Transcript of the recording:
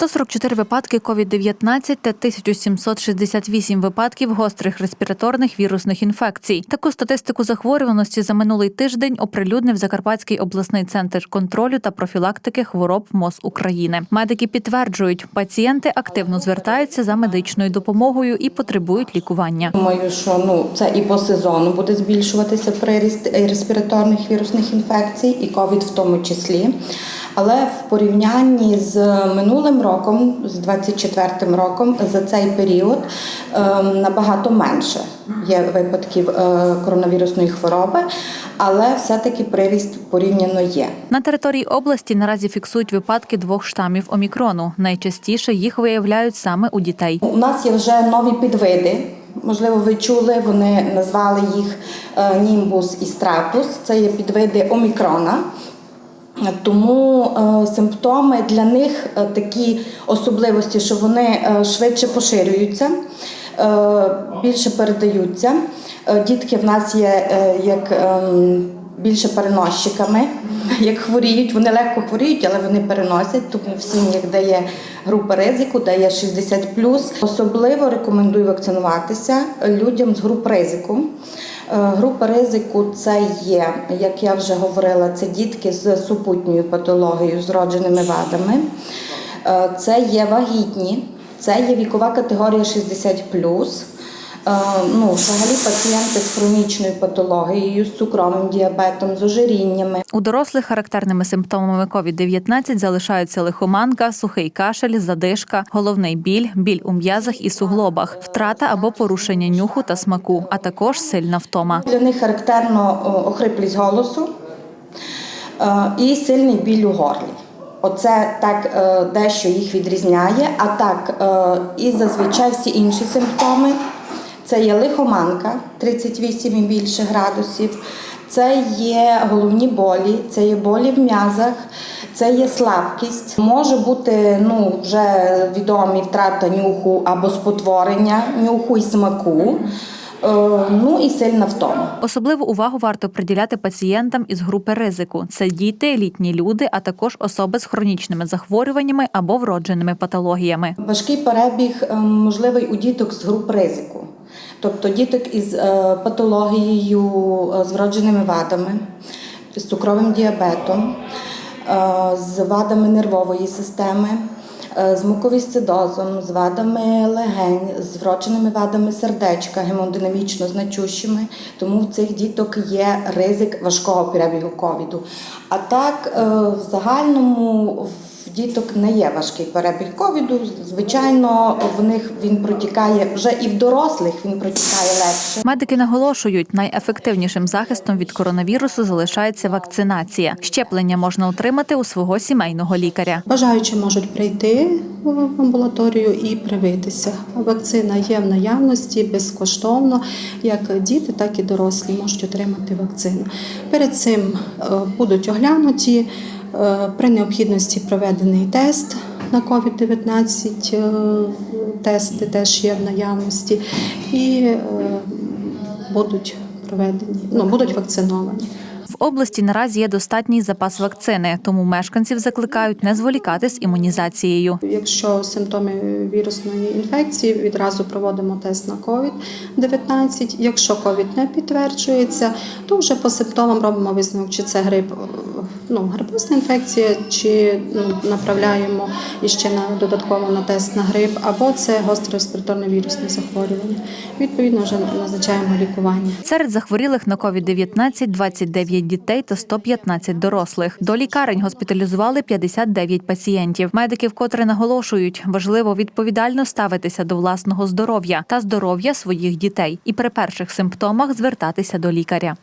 144 випадки COVID-19 та 1768 випадків гострих респіраторних вірусних інфекцій. Таку статистику захворюваності за минулий тиждень оприлюднив Закарпатський обласний центр контролю та профілактики хвороб МОЗ України. Медики підтверджують, пацієнти активно звертаються за медичною допомогою і потребують лікування. Думаю, що ну це і по сезону буде збільшуватися приріст респіраторних вірусних інфекцій, і ковід в тому числі. Але в порівнянні з минулим роком, з 24-м роком, за цей період ем, набагато менше є випадків е, коронавірусної хвороби, але все-таки приріст порівняно є. На території області наразі фіксують випадки двох штамів омікрону. Найчастіше їх виявляють саме у дітей. У нас є вже нові підвиди. Можливо, ви чули, вони назвали їх е, німбус і стратус. Це є підвиди омікрона. Тому е, симптоми для них е, такі особливості, що вони е, швидше поширюються, більше передаються. Дітки в нас є як ем, більше переносчиками, як хворіють. Вони легко хворіють, але вони переносять. Тому в сім'ях, де є група ризику, де є 60+. Особливо рекомендую вакцинуватися людям з груп ризику. Е, Група ризику це є, як я вже говорила, це дітки з супутньою патологією, з родженими вадами. Е, Це є вагітні, це є вікова категорія 60 Е, Ну, взагалі пацієнти з хронічною патологією, з цукровим діабетом, з ожиріннями. У дорослих характерними симптомами COVID-19 залишаються лихоманка, сухий кашель, задишка, головний біль, біль у м'язах і суглобах, втрата або порушення нюху та смаку, а також сильна втома. Для них характерно о, охриплість голосу е, і сильний біль у горлі. Оце так е, дещо їх відрізняє. А так, е, і зазвичай всі інші симптоми це є лихоманка 38 і більше градусів, це є головні болі, це є болі в м'язах, це є слабкість. Може бути ну, вже відомі втрата нюху або спотворення нюху і смаку. Е, Ну і сильна втома. Особливу увагу варто приділяти пацієнтам із групи ризику: це діти, літні люди, а також особи з хронічними захворюваннями або вродженими патологіями. Важкий перебіг е, можливий у діток з груп ризику, тобто діток із е, патологією, е, з вродженими вадами, з цукровим діабетом, е, з вадами нервової системи. З муковісцидозом, з вадами легень, з вродженими вадами сердечка, гемодинамічно значущими. Тому в цих діток є ризик важкого перебігу ковіду. А так, в загальному в діток не є важкий перебіг ковіду. Звичайно, в них він протікає вже і в дорослих він протікає легше. Медики наголошують, найефективнішим захистом від коронавірусу залишається вакцинація. Щеплення можна отримати у свого сімейного лікаря. Бажаючі можуть прийти в амбулаторію і привитися. Вакцина є в наявності безкоштовно. Як діти, так і дорослі можуть отримати вакцину. Перед цим е, будуть оглянуті при необхідності проведений тест. На COVID-19 е, тести теж є в наявності і е, будуть проведені, ну, будуть вакциновані. В області наразі є достатній запас вакцини, тому мешканців закликають не зволікати з імунізацією. Якщо симптоми вірусної інфекції, відразу проводимо тест на COVID-19. Якщо COVID не підтверджується, то вже по симптомам робимо висновок, чи це грип, ну, грипусна інфекція, чи ну, направляємо іще на додатково на тест на грип, або це гостре респіраторне вірусне захворювання. Відповідно, вже назначаємо лікування. Серед захворілих на COVID-19 – 29 дітей та 115 дорослих. До лікарень госпіталізували 59 пацієнтів. Медики вкотре наголошують, важливо відповідально ставитися до власного здоров'я та здоров'я своїх дітей і при перших симптомах звертатися до лікаря.